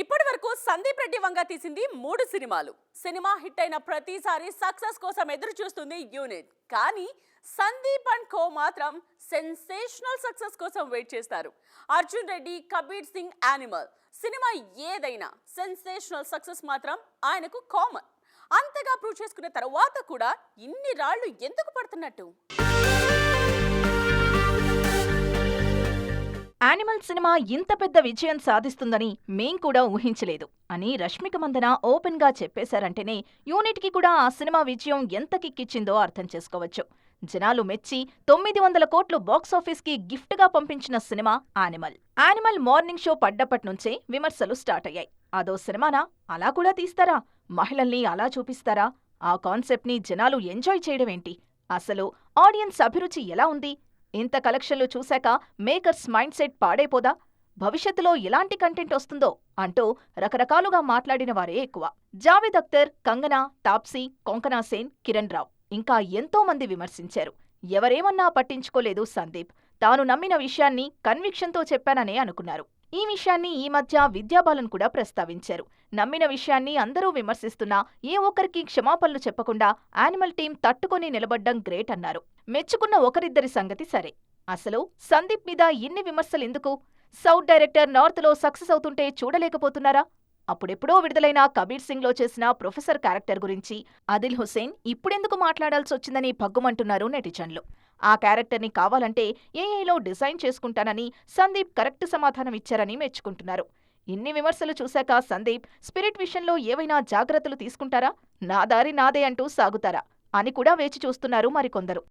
ఇప్పటి వరకు సందీప్ రెడ్డి వంగ తీసింది మూడు సినిమాలు. సినిమా హిట్ అయిన ప్రతిసారి సక్సెస్ కోసం ఎదురు చూస్తుంది యూనిట్. కానీ సందీప్ అండ్ కో మాత్రం సెన్సేషనల్ సక్సెస్ కోసం వెయిట్ చేస్తారు. అర్జున్ రెడ్డి కబీర్ సింగ్ యానిమల్. సినిమా ఏదైనా సెన్సేషనల్ సక్సెస్ మాత్రం ఆయనకు కామన్. అంతగా ప్రూవ్ చేసుకున్న తర్వాత కూడా ఇన్ని రాళ్ళు ఎందుకు పడుతున్నట్టు? యానిమల్ సినిమా ఇంత పెద్ద విజయం సాధిస్తుందని మేం కూడా ఊహించలేదు అని రష్మిక మందన ఓపెన్గా చెప్పేశారంటేనే యూనిట్కి కూడా ఆ సినిమా విజయం ఎంత కిక్కిచ్చిందో అర్థం చేసుకోవచ్చు. జనాలు మెచ్చి తొమ్మిది వందల కోట్లు బాక్సాఫీస్కి గిఫ్ట్గా పంపించిన cinema Animal. Animal morning show పడ్డప్పటి నుంచే విమర్శలు స్టార్ట్ అయ్యాయి. అదో సినిమానా? అలా కూడా తీస్తారా? మహిళల్ని అలా చూపిస్తారా? ఆ కాన్సెప్ట్ని జనాలు ఎంజాయ్ చేయడమేంటి? అసలు ఆడియన్స్ అభిరుచి ఎలా ఉంది? ఇంత కలెక్షన్లు చూశాక మేకర్స్ మైండ్ సెట్ పాడైపోదా? భవిష్యత్తులో ఎలాంటి కంటెంట్ వస్తుందో అంటూ రకరకాలుగా మాట్లాడిన వారే ఎక్కువ. జావేద్ అఖ్తర్ కంగనా తాప్సీ కొంకనా సేన్ కిరణ్ రావు ఇంకా ఎంతో మంది విమర్శించారు. ఎవరేమన్నా పట్టించుకోలేదు సందీప్. తాను నమ్మిన విషయాన్ని కన్విక్షన్తో చెప్పాననే అనుకున్నారు. ఈ విషయాన్ని ఈ మధ్య విద్యాబాలన్ కూడా ప్రస్తావించారు. నమ్మిన విషయాన్ని అందరూ విమర్శిస్తున్నా ఏ ఒక్కరికి క్షమాపణలు చెప్పకుండా యానిమల్ టీం తట్టుకొని నిలబడ్డం గ్రేట్ అన్నారు. మెచ్చుకున్న ఒకరిద్దరి సంగతి సరే. అసలు సందీప్ మీద ఇన్ని విమర్శలెందుకు సౌత్ డైరెక్టర్ నార్త్లో సక్సెస్ అవుతుంటే చూడలేకపోతున్నారా? అప్పుడెప్పుడో విడుదలైన కబీర్ సింగ్లో చేసిన ప్రొఫెసర్ క్యారెక్టర్ గురించి అదిల్ హుసేన్ ఇప్పుడెందుకు మాట్లాడాల్సొచ్చిందని భగ్గుమంటున్నారు నెటిజన్లు. ఆ క్యారెక్టర్ని కావాలంటే ఏఐలో డిజైన్ చేసుకుంటానని సందీప్ కరెక్ట్ సమాధానం ఇచ్చారని మెచ్చుకుంటున్నారు. ఇన్ని విమర్శలు చూశాక సందీప్ స్పిరిట్ విషయంలో ఏవైనా జాగ్రత్తలు తీసుకుంటారా? నా దారి నాదే అంటూ సాగుతారా? అని కూడా వేచి చూస్తున్నారు మరికొందరు.